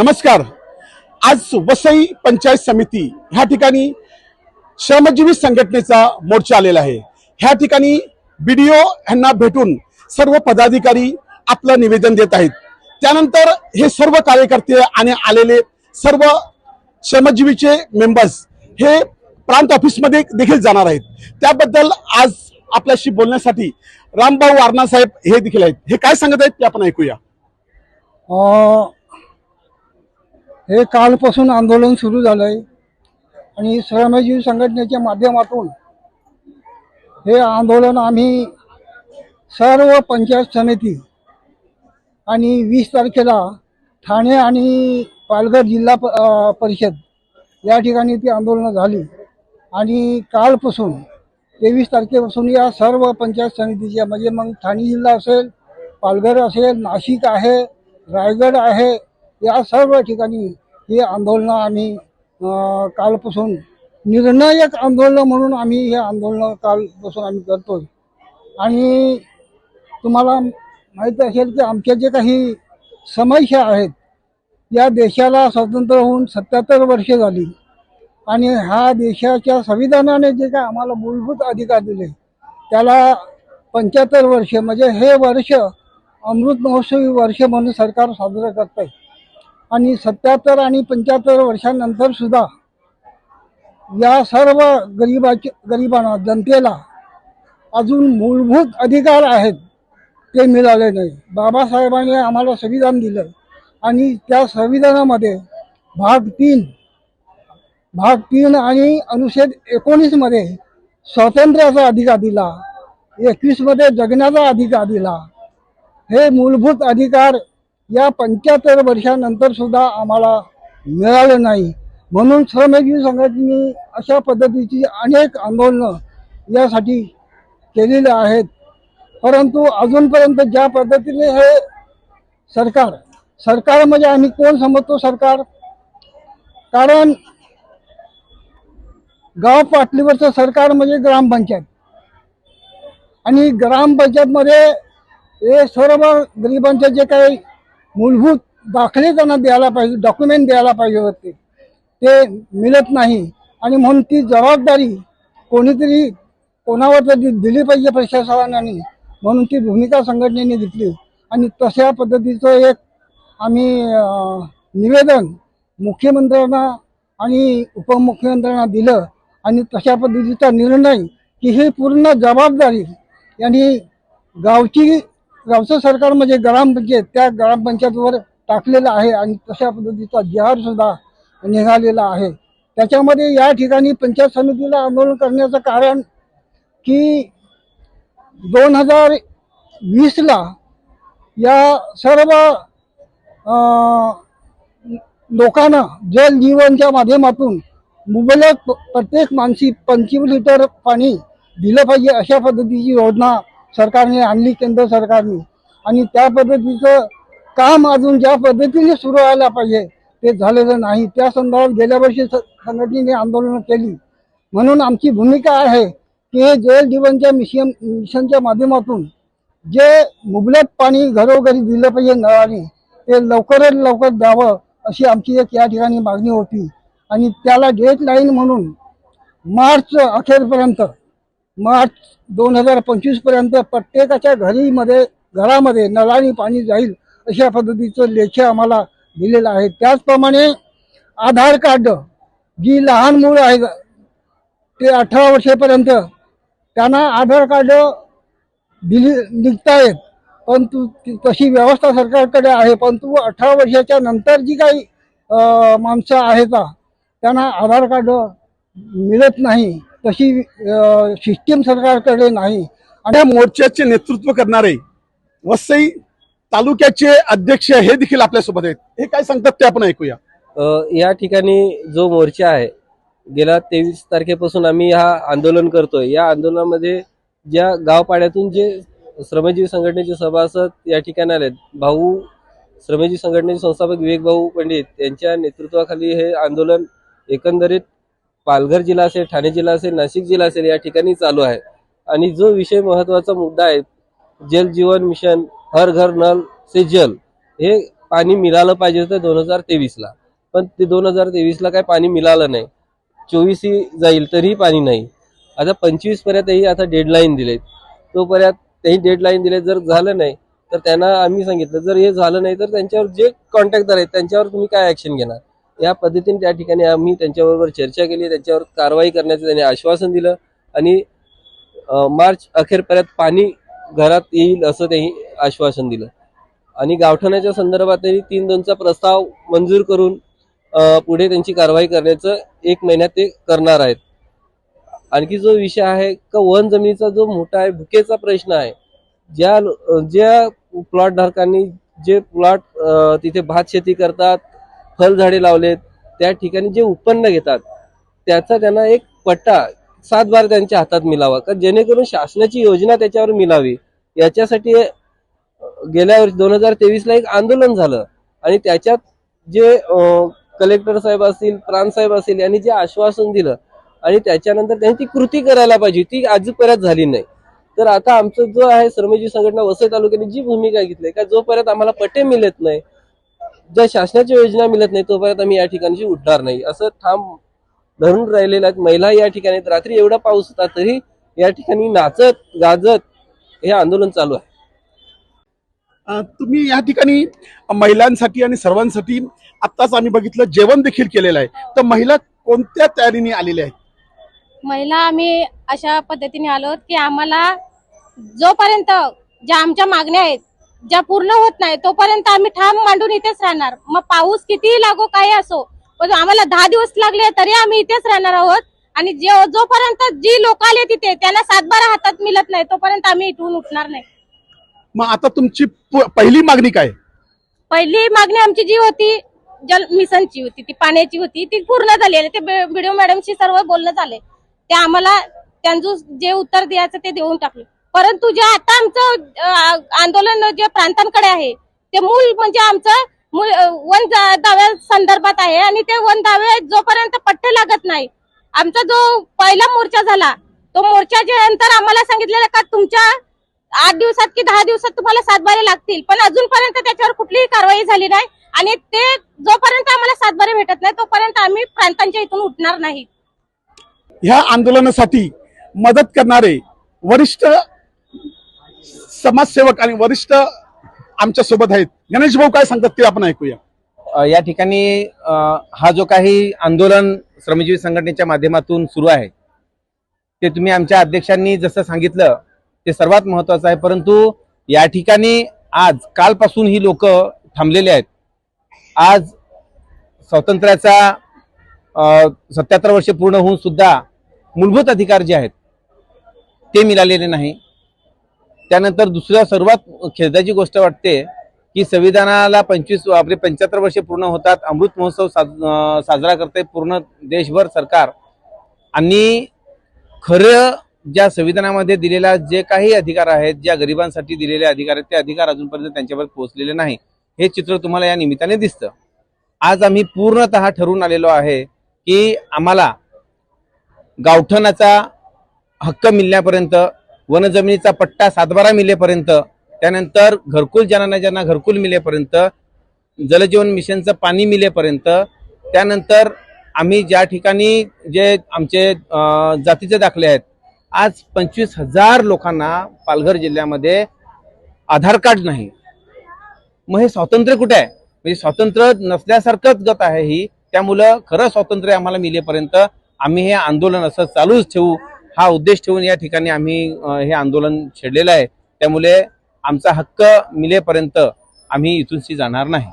नमस्कार. आज वसई पंचायत समिती ह्या ठिकाणी श्रमजीवी संघटनेचा मोर्चा आलेला आहे. ह्या ठिकाणी बी डी ओ यांना भेटून सर्व पदाधिकारी आपलं निवेदन देत आहेत. त्यानंतर हे सर्व कार्यकर्ते आणि आलेले सर्व श्रमजीवीचे मेंबर्स हे प्रांत ऑफिसमध्ये देखील जाणार आहेत. त्याबद्दल आज आपल्याशी बोलण्यासाठी रामभाऊ वारणा साहेब हे देखील आहेत. हे काय सांगत आहेत ते आपण ऐकूया. हे कालपासून आंदोलन सुरू झालं आहे आणि श्रमजीवी संघटनेच्या माध्यमातून हे आंदोलन आम्ही सर्व पंचायत समिती आणि वीस तारखेला ठाणे आणि पालघर जिल्हा प परिषद या ठिकाणी ती आंदोलनं झाली. आणि कालपासून तेवीस तारखेपासून या सर्व पंचायत समितीच्या म्हणजे मग ठाणे जिल्हा असेल पालघर असेल नाशिक आहे रायगड आहे या सर्व ठिकाणी ही आंदोलनं आम्ही कालपासून निर्णायक आंदोलनं म्हणून आम्ही हे आंदोलनं कालपासून आम्ही करतोय. आणि तुम्हाला माहीत असेल की आमच्या जे काही समस्या आहेत या देशाला स्वतंत्र होऊन सत्याहत्तर वर्षे झाली. आणि ह्या देशाच्या संविधानाने जे काय आम्हाला मूलभूत अधिकार दिले त्याला पंच्याहत्तर वर्ष म्हणजे हे वर्ष अमृत महोत्सवी वर्ष म्हणून सरकार साजरं करत आहे आणि सत्याहत्तर आणि पंच्याहत्तर वर्षांनंतर सुद्धा या सर्व गरिबाच्या गरिबांना जनतेला अजून मूलभूत अधिकार आहेत ते मिळाले नाही. बाबासाहेबांनी आम्हाला संविधान दिलं आणि त्या संविधानामध्ये भाग तीन भाग तीन आणि अनुच्छेद एकोणीसमध्ये स्वातंत्र्याचा अधिकार दिला एकवीसमध्ये जगण्याचा अधिकार दिला. हे मूलभूत अधिकार या पंच्याहत्तर वर्षानंतर सुद्धा आम्हाला मिळालं नाही. म्हणून श्रमजीवी संघटनेने अशा पद्धतीची अनेक आंदोलनं यासाठी केलेली आहेत. परंतु अजूनपर्यंत ज्या पद्धतीने हे सरकार सरकार म्हणजे आम्ही कोण समजतो सरकार? कारण गाव पाटलीवरचं सरकार म्हणजे ग्रामपंचायत. आणि ग्रामपंचायतमध्ये हे सर्व गरिबांचे जे काही मूलभूत दाखले त्यांना द्यायला पाहिजे डॉक्युमेंट द्यायला पाहिजे होते. ते मिळत नाही. आणि म्हणून ती जबाबदारी कोणीतरी कोणावर तरी दिली पाहिजे प्रशासनाने. म्हणून ती भूमिका संघटनेने घेतली. आणि तशा पद्धतीचं एक आम्ही निवेदन मुख्यमंत्र्यांना आणि उपमुख्यमंत्र्यांना दिलं. आणि तशा पद्धतीचा निर्णय की ही पूर्ण जबाबदारी यांनी गावची गावचं सरकार म्हणजे ग्रामपंचायत त्या ग्रामपंचायतवर टाकलेलं आहे आणि तशा पद्धतीचा जिहार सुद्धा निघालेला आहे. त्याच्यामध्ये या ठिकाणी पंचायत समितीला आंदोलन करण्याचं कारण की दोन हजार वीसला या सर्व लोकांना जल जीवनच्या माध्यमातून मुबलक प्रत्येक माणसी पंचवीस लिटर पाणी दिलं पाहिजे अशा पद्धतीची योजना सरकारने आणली केंद्र सरकारने. आणि त्या पद्धतीचं काम अजून ज्या पद्धतीने सुरू व्हायला पाहिजे ते झालेलं नाही. त्या संदर्भात गेल्या वर्षी स- संघटनेने आंदोलनं केली. म्हणून आमची भूमिका आहे की हे जल जीवनच्या मिशन मिशनच्या माध्यमातून जे मुबलक पाणी घरोघरी दिलं पाहिजे नळाने ते लवकरात लवकर द्यावं अशी आमची एक या ठिकाणी मागणी होती. आणि त्याला डेट लाईन म्हणून मार्च अखेरपर्यंत मार्च दोन हजार पंचवीसपर्यंत प्रत्येकाच्या घरीमध्ये घरामध्ये नळाने पाणी जाईल अशा पद्धतीचं लेख आम्हाला दिलेलं आहे. त्याचप्रमाणे आधार कार्ड जी लहान मुलं आहे ते अठरा वर्षापर्यंत त्यांना आधार कार्ड दिली निघतायत परंतु तशी व्यवस्था सरकारकडे आहे परंतु अठरा वर्षाच्या नंतर जी काही माणसं आहेत त्यांना आधार कार्ड मिळत नाही. तशी सिस्टीम सरकारकडे नाही. आणि या मोर्चाचे नेतृत्व करणारे वसई तालुक्याचे अध्यक्ष हे देखील आपल्यासोबत आहेत. हे काय सांगतात ते आपण ऐकूया. या ठिकाणी जो मोर्चा आहे गेल्या तेवीस तारखेपासून आम्ही हा आंदोलन करतोय. या आंदोलनामध्ये ज्या गावपाड्यातून जे श्रमजीवी संघटनेचे सभासद या ठिकाणी आलेत भाऊ श्रमजीवी संघटनेचे संस्थापक विवेक भाऊ पंडित यांच्या नेतृत्वाखाली हे आंदोलन एकंदरीत पालघर जिल्हा असेल ठाणे जिल्हा असेल नाशिक जिल्हा असेल या ठिकाणी चालू आहे. आणि जो विषय महत्त्वाचा मुद्दा आहे जल जीवन मिशन हर घर नल से जल हे पाणी मिळालं पाहिजे होतं दोन हजार तेवीसला. पण ते दोन हजार तेवीसला काय पाणी मिळालं नाही. चोवीस ही जाईल तरीही पाणी नाही. आता पंचवीस पर्यंतही आता डेडलाईन दिलेत. तोपर्यंत तेही डेडलाईन दिले जर झालं नाही तर त्यांना आम्ही सांगितलं जर हे झालं नाही तर त्यांच्यावर जे कॉन्टॅक्टदार आहेत त्यांच्यावर तुम्ही काय ऍक्शन घेणार? या पद्धतीने त्या ठिकाणी आम्ही त्यांच्याबरोबर चर्चा केली त्यांच्यावर कारवाई करण्याचं त्यांनी आश्वासन दिलं आणि मार्च अखेरपर्यंत पाणी घरात येईल असं त्यांनी आश्वासन दिलं. आणि गावठाण्याच्या संदर्भात त्यांनी तीन दोनचा प्रस्ताव मंजूर करून पुढे त्यांची कारवाई करण्याचं एक महिन्यात ते करणार आहेत. आणखी जो विषय आहे का वन जमिनीचा जो मोठा आहे भुकेचा प्रश्न आहे ज्या ज्या प्लॉट धारकांनी जे प्लॉट तिथे भात शेती करतात फळझाडे लावलेत त्या ठिकाणी जे उत्पन्न घेतात त्याचा त्यांना एक पट्टा सात बार त्यांच्या हातात मिळावा का जेणेकरून शासनाची योजना त्याच्यावर मिळावी याच्यासाठी गेल्या वर्षी दोन हजार तेवीसला एक आंदोलन झालं. आणि त्याच्यात जे कलेक्टर साहेब असतील प्राणसाहेब असतील यांनी जे आश्वासन दिलं आणि त्याच्यानंतर त्यांनी ती कृती करायला पाहिजे. ती अजूनपर्यंत झाली नाही. तर आता आमचं जो आहे श्रमजीवी संघटना वसई तालुक्याने जी भूमिका घेतली का जोपर्यंत आम्हाला पट्टे मिळत नाही ज्या शासनाच्या योजना मिळत नाही तोपर्यंत आम्ही या ठिकाणी उठणार नाही. असं ठाम धरून राहिलेल्या आहेत महिला या ठिकाणी. रात्री एवढा पाऊस होता तरी या ठिकाणी नाचत गाजत हे आंदोलन चालू आहे. तुम्ही या ठिकाणी महिलांसाठी आणि सर्वांसाठी आत्ताच आम्ही बघितलं जेवण देखील केलेलं आहे. तर महिला कोणत्या तयारीने आलेल्या आहेत? महिला आम्ही अशा पद्धतीने आलो की आम्हाला जोपर्यंत ज्या आमच्या मागण्या आहेत ज्या पूर्ण होत नाही तोपर्यंत आम्ही ठाम मांडून इथेच राहणार. मग पाऊस कितीही लागो काही असो पण आम्हाला दहा दिवस लागले तरी आम्ही इथेच राहणार आहोत. आणि जे जोपर्यंत जी लोक आले तिथे त्यांना सातबारा हातात मिळत नाही तोपर्यंत आम्ही इथून उठणार नाही. मग आता तुमची पहिली मागणी काय? पहिली मागणी आमची जी होती जल मिशनची होती ती पाण्याची होती ती पूर्ण झाली आहे ते बीडीओ मॅडमशी सर्व बोलणं झाले. ते आम्हाला त्यांचं जे उत्तर द्यायचं ते देऊन टाकले. परंतु जे आता आमचं आंदोलन जे प्रांतांकडे आहे ते मूल म्हणजे आमचं वन दाव्या संदर्भात आहे आणि ते वन दावे जोपर्यंत पट्टे लागत नाही आमचा जो पहिला मोर्चा झाला तो मोर्चाच्या नंतर आम्हाला सांगितलेलं का तुमच्या आठ दिवसात की दहा दिवसात तुम्हाला सातबारे लागतील पण अजूनपर्यंत त्याच्यावर कुठलीही कारवाई झाली नाही आणि ते जोपर्यंत आम्हाला सातबारे भेटत नाही तोपर्यंत आम्ही प्रांतांच्या इथून उठणार नाही. ह्या आंदोलनासाठी मदत करणारे वरिष्ठ समाजसेवक आणि वरिष्ठ आमच्यासोबत आहेत. गणेश भाऊ काय सांगतात ते आपण ऐकूया. या ठिकाणी हा जो काही आंदोलन श्रमजीवी संघटनेच्या माध्यमातून सुरू आहे ते तुम्ही आमच्या अध्यक्षांनी जसं सांगितलं ते सर्वात महत्वाचं आहे. परंतु या ठिकाणी आज कालपासून ही लोक थांबलेले आहेत. आज स्वातंत्र्याचा सत्याहत्तर वर्षे पूर्ण होऊन सुद्धा मूलभूत अधिकार जे आहेत ते मिळालेले नाही. त्यानंतर दुसऱ्या सर्वात खेदाची गोष्ट वाटते की संविधानाला पंचवीस आपले पंच्याहत्तर वर्षे पूर्ण होतात. अमृत महोत्सव साज- साजरा करते पूर्ण देशभर सरकार. आणि खरं ज्या संविधानामध्ये दिलेला जे काही अधिकार आहेत ज्या गरिबांसाठी दिलेले अधिकार आहेत ते अधिकार अजूनपर्यंत त्यांच्यापर्यंत पोहोचलेले नाही. हे चित्र तुम्हाला या निमित्ताने दिसतं. आज आम्ही पूर्णतः ठरवून आलेलो आहे की आम्हाला गावठणाचा हक्क मिळण्यापर्यंत वनजमिनीचा पट्टा सातबारा मिलेपर्यंत त्यानंतर घरकुल ज्यांना ज्यांना घरकुल मिलेपर्यंत जलजीवन मिशनचं पाणी मिलेपर्यंत त्यानंतर आम्ही ज्या ठिकाणी जे आमचे जातीचे दाखले आहेत आज पंचवीस हजार लोकांना पालघर जिल्ह्यामध्ये आधार कार्ड नाही. मग हे स्वातंत्र्य कुठे आहे? म्हणजे स्वातंत्र्य नसल्यासारखंच गत आहे ही. त्यामुळं खरं स्वातंत्र्य आम्हाला मिलेपर्यंत आम्ही हे आंदोलन असं चालूच ठेवू. हा उद्देश ठेवून या ठिकाणी आम्ही हे आंदोलन छेडलेलं आहे. त्यामुळे आमचा हक्क मिलेपर्यंत आम्ही इथूनशी जाणार नाही.